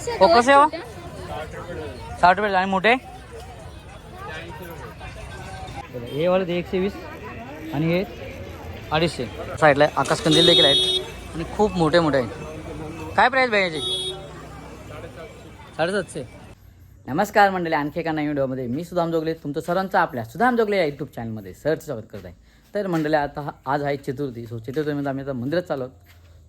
Focus आहे हो साठ रुपये आणि मोठे. हे वाले ते एकशे वीस आणि हे अडीचशे. साईडला आकाश कंदील देखील आहेत. आणि खूप मोठे मोठे आहेत. काय प्राईस याची? साडेसातशे. नमस्कार मंडळी आणखी एका नवीन व्हिडिओमध्ये मी सुधाम जोगले. तुमचं सर्वांचं आपल्या सुधाम जोगले या यूट्यूब चॅनलमध्ये सरचं स्वागत करत आहे. तर मंडळी आता हा- आज आहे चतुर्थी. सो चतुर्थीमध्ये आम्ही आता मंदिरात चाललो आहोत.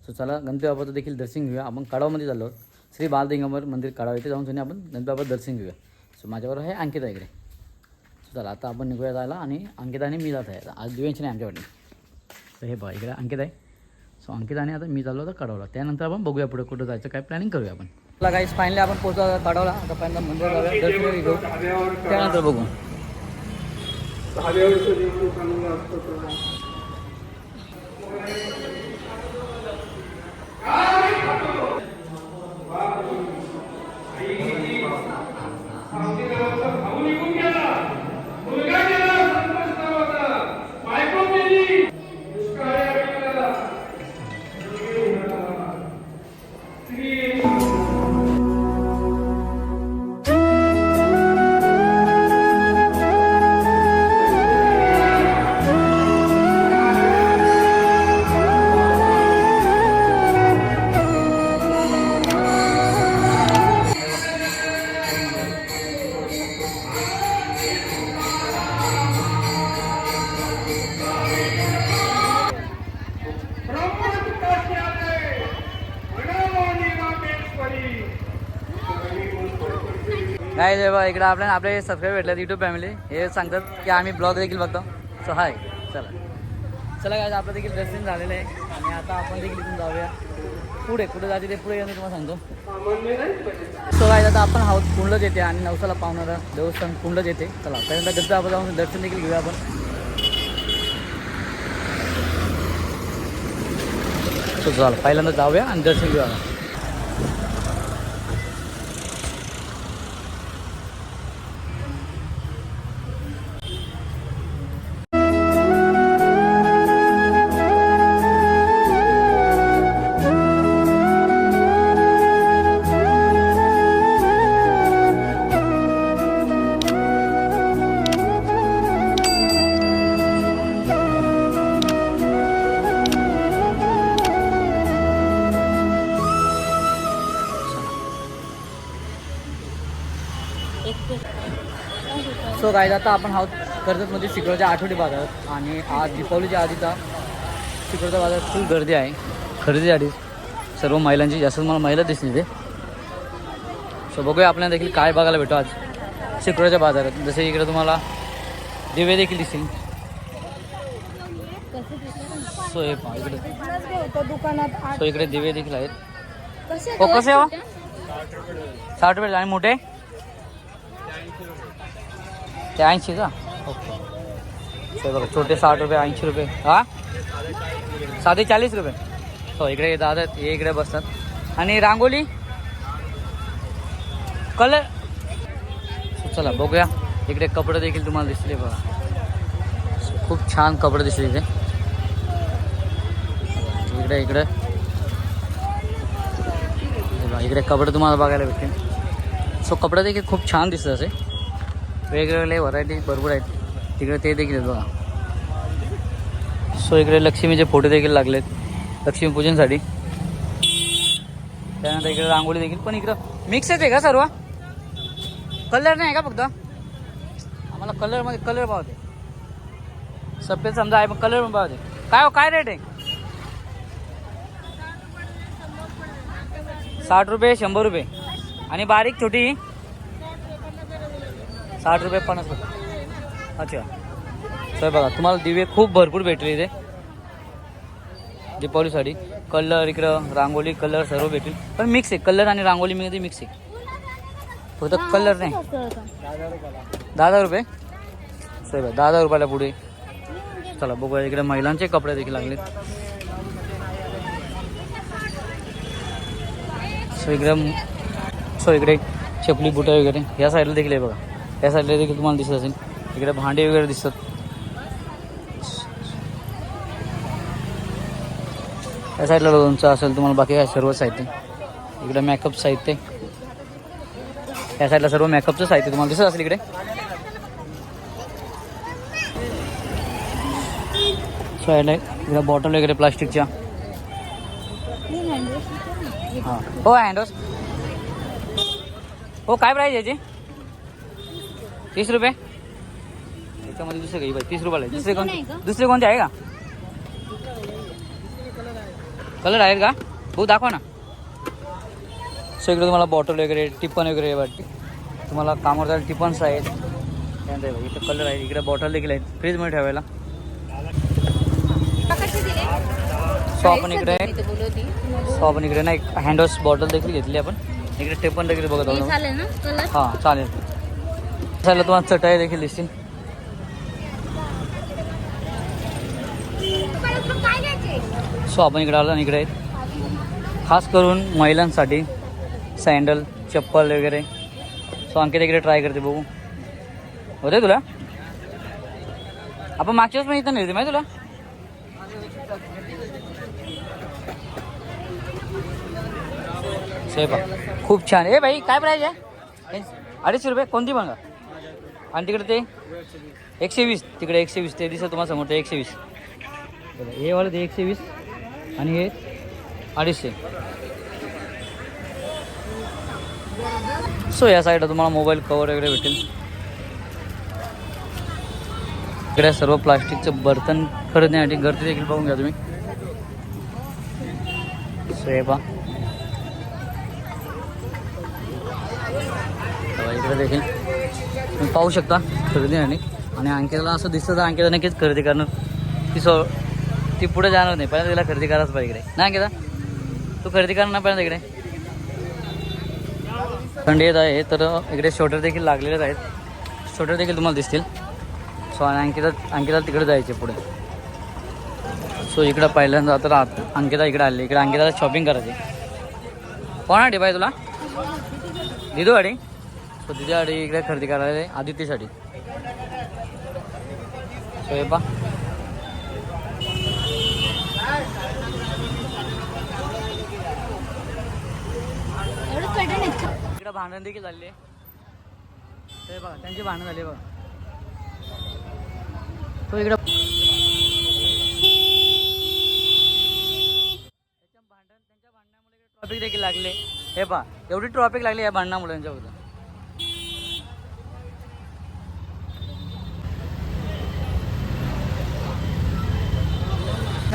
सो चला गणपती बाबाचं देखील दर्शन घेऊया. आपण कडावमध्ये चाललो. श्री बालदिंगंबर मंदिर काढावं इथे जाऊन आपण गणपती दर्शन घेऊया. सो माझ्याबरोबर आहे अंकिता इकडे. सो चला आता आपण निघूया जायला आणि अंकिता आणि मी जात आहे. आज दिव्यांची नाही आमच्याकडे तर हे बघा इकडे अंकित आहे. सो अंकिताने आता मी चाललो होता कळवला त्यानंतर आपण बघूया पुढे कुठं जायचं काय प्लॅनिंग करूया आपण. तुला काही फायनली आपण पोहोचला कळवला आता पहिल्यांदा मंदिर दर्शन घेऊ त्यानंतर बघू. काय बा इकडं आपल्याला आपले सबस्क्राईब भेटले युट्यूब फॅमिली हे सांगतात की आम्ही ब्लॉग देखील बघतो. सो हाय चला. चला काय आपलं देखील दर्शन झालेलं आहे. आणि आता आपण देखील इथून जाऊया. पुढे कुठे जाते ते पुढे येऊन तुम्हाला सांगतो. सो काय आता आपण हाऊस कुंडलच येते आणि नवसाला पावणारा देवस्थान कुंडलच येते चला पहिल्यांदा गद्दा आपण जाऊन दर्शन देखील घेऊया आपण. सो चला पहिल्यांदा जाऊया आणि दर्शन घेऊया. सो काय आता आपण हा कर्जतमध्ये शिकवच्या आठवडी बाजारात आणि आज दीपावलीच्या आधीचा शिकवच्या बाजारात खूप गर्दी आहे. खरेदीसाठी सर्व महिलांची जास्त मला महिला दिसली ते सो बघूया आपल्याला देखील काय बघायला भेटतो आज शिकवच्या बाजारात. जसे इकडे तुम्हाला दिवे देखील दिसतील. सो हे इकडे. दुकानात सो इकडे दिवे देखील आहेत. हो, कसे हो? कसे साठ रुपये आणि मोठे? ते ऐंशी का? ओके. ते बघा छोटे साठ रुपये ऐंशी रुपये. हा? साधे चाळीस रुपये. हो इकडे दादा हे इकडे बसतात. आणि रांगोली कलर? चला बघूया. इकडे कपडे देखील तुम्हाला दिसले बघा. खूप छान कपडे दिसले इथे. इकडे इकडे. बघा, इकडे कपडे तुम्हाला बघायला भेटतील. सो कपडे देखील खूप छान दिसतात असे. वेगवेगळे व्हरायटी भरपूर आहेत. तिकडे ते देखील आहेत बघा. सो इकडे लक्ष्मीचे फोटो देखील लागलेत. लक्ष्मीपूजनसाठी. त्यानंतर इकडे रांगोळी देखील. पण इकडं मिक्स आहे का सर्व? कलर नाही का फक्त? आम्हाला कलरमध्ये कलर पावते सफेद समजा आहे पण कलर पण पावते काय हो काय रेट आहे? साठ रुपये शंभर रुपये. आणि बारीक छोटी? साठ रुपये पन्नास रुपये. अच्छा. सर बघा तुम्हाला दिवे खूप भरपूर भेटले इथे. दीपावलीसाठी कलर इकडं रांगोळी कलर सर्व भेटेल पण मिक्स आहे. कलर आणि रांगोळीमध्ये मिक्स आहे. फक्त कलर नाही. दहा हजार रुपये? सर बघा दहा हजार रुपयाला पुढे. चला बघूया. इकडे महिलांचे कपडे देखील लागलेत. सो इकडे सो इकडे चपली बुटं वगैरे. या साईडला देखील आहे बघा. या साईडला देखील तुम्हाला दिसत असेल. इकडे भांडे वगैरे दिसतात. या साईडला लोणचं असेल तुम्हाला बाकी काय सर्व साहित्य. इकडे मेकअप साहित्य. या साईडला सर्व मेकअपचं साहित्य तुम्हाला दिसत असेल इकडे. साईडला इकडे बॉटल वगैरे प्लास्टिकच्या. हां. हो हँडवॉश हो काय प्राईज याची? तीस रुपये? त्याच्यामध्ये दुसरे काही तीस रुपयाला आहे. दुसरे कोणते? दुसरे कोणते आहे का? कलर आहेत का? हो दाखवा ना. सो इकडे तुम्हाला बॉटल वगैरे टिपन वगैरे वाटते. तुम्हाला कामावर जायला टिपन्स आहेत. त्यानंतर इथं कलर आहे. इकडे बॉटल देखील आहेत. फ्रीजमध्ये ठेवायला. सो आपण इकडे सो आपण इकडे ना एक हँडवॉश बॉटल देखील घेतली आपण. इकडे टेपन देखील बघत आहोत. चालेल ना कलर हां चालेल. चालेल तुम्हाला चटाई देखील दिसतील. सो आपण इकडे आलो आणि इकडे आहेत. खास करून महिलांसाठी सँडल चप्पल वगैरे. सो अंकित इकडे ट्राय करते बघू. होते तुला? आपण मागच्या वेळेस पण इथं नेलते माहिती तुला? सेबा खूप छान. ए भाई काय प्राईज आहे? अडीचशे रुपये कोणती बघा आणि तिकडे ते? एकशे वीस तिकडे एकशे वीस ते दिसत तुम्हाला समोर ते एकशे वीस हे वालं ते एकशे वीस आणि हे अडीचशे. सो या साईडला तुम्हाला मोबाईल कवर वगैरे भेटेल. इकडे सर्व प्लास्टिकचं बर्तन खरेदण्यासाठी गर्दी देखील पाहून घ्या तुम्ही. सो हे पहा. इकडे देखील तुम्ही पाहू शकता खरेदी आणि अंकिताला असं दिसतं तर अंकिता नक्कीच खरेदी करणार. ती सो ती पुढे जाणार नाही पहिल्यांदा तिला खरेदी करायच पाहिजे इकडे. ना अंकिता? तू खरेदी करणार ना पहिल्यांदा इकडे. थंडी येत आहे तर इकडे शॉटर देखील लागलेलेच आहेत. शोटर देखील तुम्हाला दिसतील. सो आणि अंकिता अंकिता तिकडे जायचे पुढे. सो इकडं पहिल्यांदा तर आत अंकिता इकडे आली. इकडे अंकिताला शॉपिंग करायची. कोणासाठी पाहिजे तुला? दिदू गाडी? सो तिच्यासाठी इकडे खरेदी करायला आहे आदित्यसाठी. सो हे पा. इकडे भांडण देखील झाले ते बघा त्यांची भांडण झाली बघा. तो इकडं भांडण त्यांच्या भांडणामुळे ट्रॉफिक देखील लागले. हे पहा एवढी ट्रॉफिक लागली या भांडणामुळे त्यांच्याबद्दल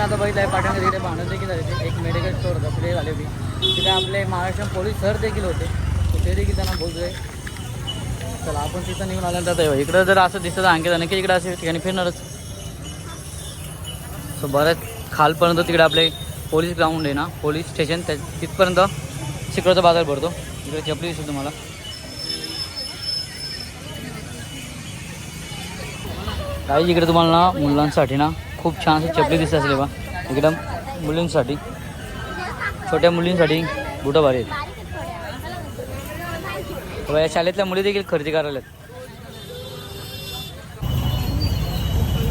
आता बघितलं आहे पाठवण्यात तिकडे भांडण देखील झाले होते. एक मेडिकल स्टोर होता तिथे झाले होती. तिथे आपले महाराष्ट्र पोलीस सर देखील होते. ते देखील त्यांना बोलतोय. चला आपण तिथं निघून आल्यानंतर इकडं जर असं दिसतं तर आणखी नक्की इकडे असे ठिकाणी फिरणारच. सो बऱ्याच खालपर्यंत तिकडे आपले पोलीस ग्राउंड आहे ना पोलीस स्टेशन त्या तिथपर्यंत चिकडचा बाजार भरतो. इकडे चपली दिसतो तुम्हाला. काही इकडे तुम्हाला ना मुलांसाठी ना खूप छान अशी चपली दिसत असेल बा. इकडं मुलींसाठी छोट्या मुलींसाठी बुटं भारी आहेत. या शाळेतल्या मुली देखील खरेदी करायला आहेत.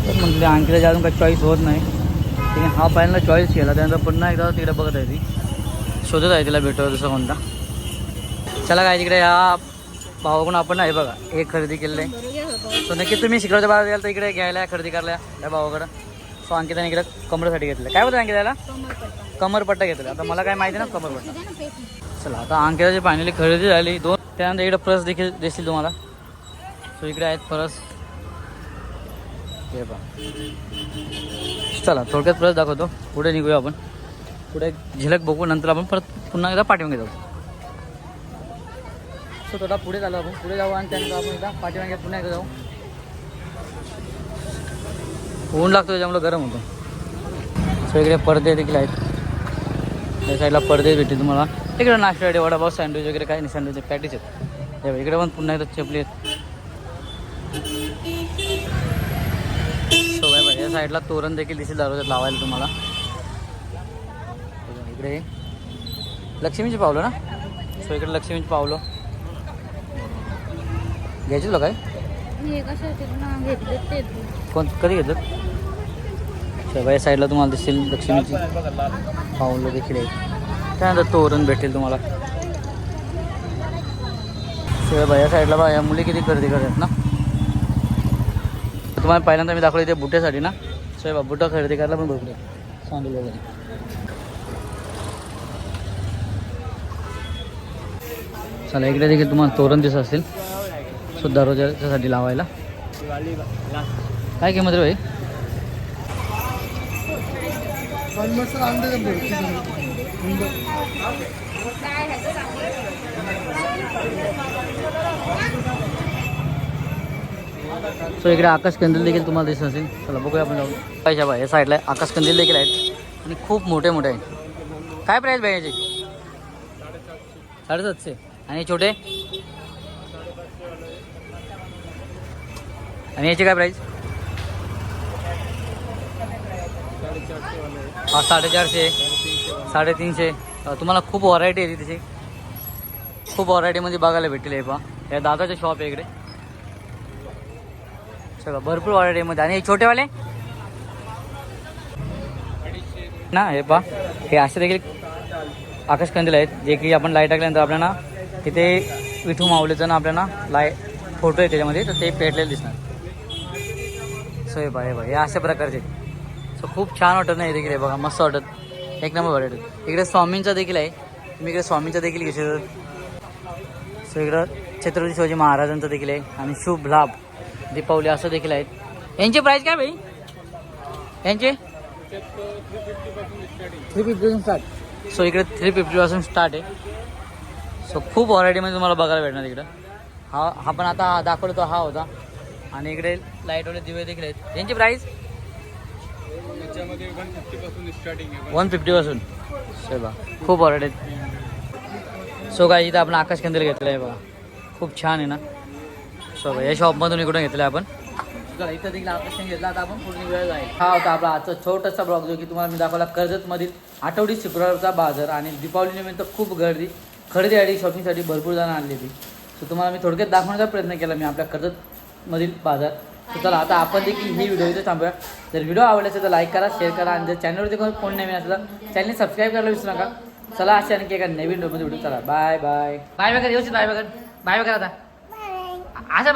तर म्हणजे आणखी अजून काही चॉईस होत नाही. तिने हा पहिल्यांदा चॉईस केला त्यानंतर पुन्हा एकदा तिकडे बघत आहे ती. शोधत आहे तिला भेटव दुसरा कोणता. चला काय तिकडे ह्या भावाकडून आपण आहे बघा एक खरेदी केलेलं आहे. सो नक्की तुम्ही शिकवच्या बाहेर गेला तर इकडे घ्यायला खरेदी करायला त्या भावाकडं. सो अंकिताने इकडे कमरसाठी घेतलं. काय होतं अंकिताला? कमरपट्टा. कमरपट्टा घेतला. आता मला काय माहिती ना कमरपट्टा. चला आता अंकिताची फायनली खरेदी झाली. दोन त्यानंतर इकडे परस देखील दिसतील तुम्हाला. सो इकडे आहेत परस. हे पहा. चला थोडक्यात परस दाखवतो. पुढे निघूया आपण. पुढे झिलक बघू नंतर आपण परत पुन्हा एकदा पाठीमागे जाऊ. सो थोडा पुढे झालो आपण. पुढे जाऊ आणि त्यानंतर आपण एकदा पाठीमागे पुन्हा एकदा जाऊ. ऊन लागतो त्याच्यामुळे गरम होतो. सो इकडे पडदे देखील आहेत. या साईडला पडदे भेटते तुम्हाला. इकडे नाश्ता वडापाव सँडविच वगैरे काही नाही. सँडविच पॅटीस आहेत. इकडे पण पुन्हा एकदा चपली आहेत. सो बाय या साईडला तोरण देखील दिसेल दरवाजात लावायला तुम्हाला. इकडे लक्ष्मीचे पावलं ना? सो इकडे लक्ष्मीचे पावलं. घ्यायचे तुला काय हे कशासाठी ना घेतले ते. कोण? कधी घेतलं सो या साईडला तुम्हाला दिसेल लक्ष्मीची पावलं देखील आहे. त्यानंतर तोरण भेटेल तुम्हाला. सो या साईडला बा या मुली किती गर्दी करतात ना. तुम्हाला पहिल्यांदा मी दाखवलं इथे बुट्यासाठी ना. सो हे बुटं खरेदी करायला पण भरपूर आहे. वगैरे चला इकडे देखील तुम्हाला तोरण दिसत असेल. सुद्धा दरवाजासाठी लावायला? काय किंमत रे भाई? सो इकडे आकाश कंदील देखील तुम्हाला दिसत असेल. चला बघूया आपण जाऊन. पाहिजे बा या साईडला आकाश कंदील देखील आहेत. आणि खूप मोठे मोठे आहेत. काय प्राईस भाई याची? साडेसातशे. आणि छोटे? आणि याची काय प्राईस हा साडेचारशे. साडेतीनशे. तुम्हाला खूप व्हरायटी आहे तिथे. खूप व्हरायटीमध्ये बघायला भेटेल हे पहा. या दादाचं शॉप आहे इकडे. सगळं भरपूर व्हरायटीमध्ये आणि हे छोटेवाले? ना हे पहा. हे असे देखील आकाश कंदील आहेत जे की आपण लाइट टाकल्यानंतर आपल्याला तिथे विठू माऊलीचं ना आपल्याला लाय फोटो आहे त्याच्यामध्ये तर ते पेटलेलं दिसणार. सो पहा हे पहा हे अशा प्रकारचे. सो खूप छान वाटत नाही देखील बघा मस्त वाटत. एक नंबर वाटत. इकडे स्वामींचा देखील आहे. तुम्ही इकडे स्वामींचा देखील घेऊ सो इकडं छत्रपती शिवाजी महाराजांचं देखील आहे. आणि शुभ लाभ. दीपावली असं देखील आहेत. यांची प्राईस काय भाई? यांचे? थ्री फिफ्टीपासून स्टार्ट सो इकडे थ्री फिफ्टीपासून स्टार्ट आहे. सो खूप व्हरायटीमध्ये तुम्हाला बघायला भेटणार इकडं. हा हा पण आता दाखवला तो हा होता. आणि इकडे लाईटवाले दिवे देखील आहेत. यांची प्राईस वन फिफ्टी पासून खूप व्हरायटी आहेत. सो काय इथं आपण आकाश केंद्र घेतलं आहे बघा. खूप छान आहे ना? सो बघा, या शॉपमधून इकडून घेतलं आहे आपण. चला इथं देखील आकाश केंद्र घेतला आता आपण पूर्ण वेळ जाईल. हा होता आपला आजचा छोटासा ब्लॉग जो की तुम्हाला मी दाखवला कर्जतमधील आठवडी शुक्रवारचा बाजार आणि दीपावलीनिमित्त खूप गर्दी. खरेदीसाठी शॉपिंगसाठी भरपूर जण आणली होती सो तुम्हाला मी थोडक्यात दाखवण्याचा प्रयत्न केला. मी आपल्या कर्जतमधील बाजार. तर चला आता आपण देखील ही व्हिडिओ इथे थांबूया. जर व्हिडिओ आवडला असेल तर लाईक करा शेअर करा आणि जर चॅनलवरती कोण कोण नवीन असेल तर चॅनल सबस्क्राईब करायला विसरू नका. चला अशा आणखी एका नवीन व्हिडिओमध्ये व्हिडिओ चला बाय बाय बाय बघा व्यवस्थित बाय बघा बाय बघा आता. असं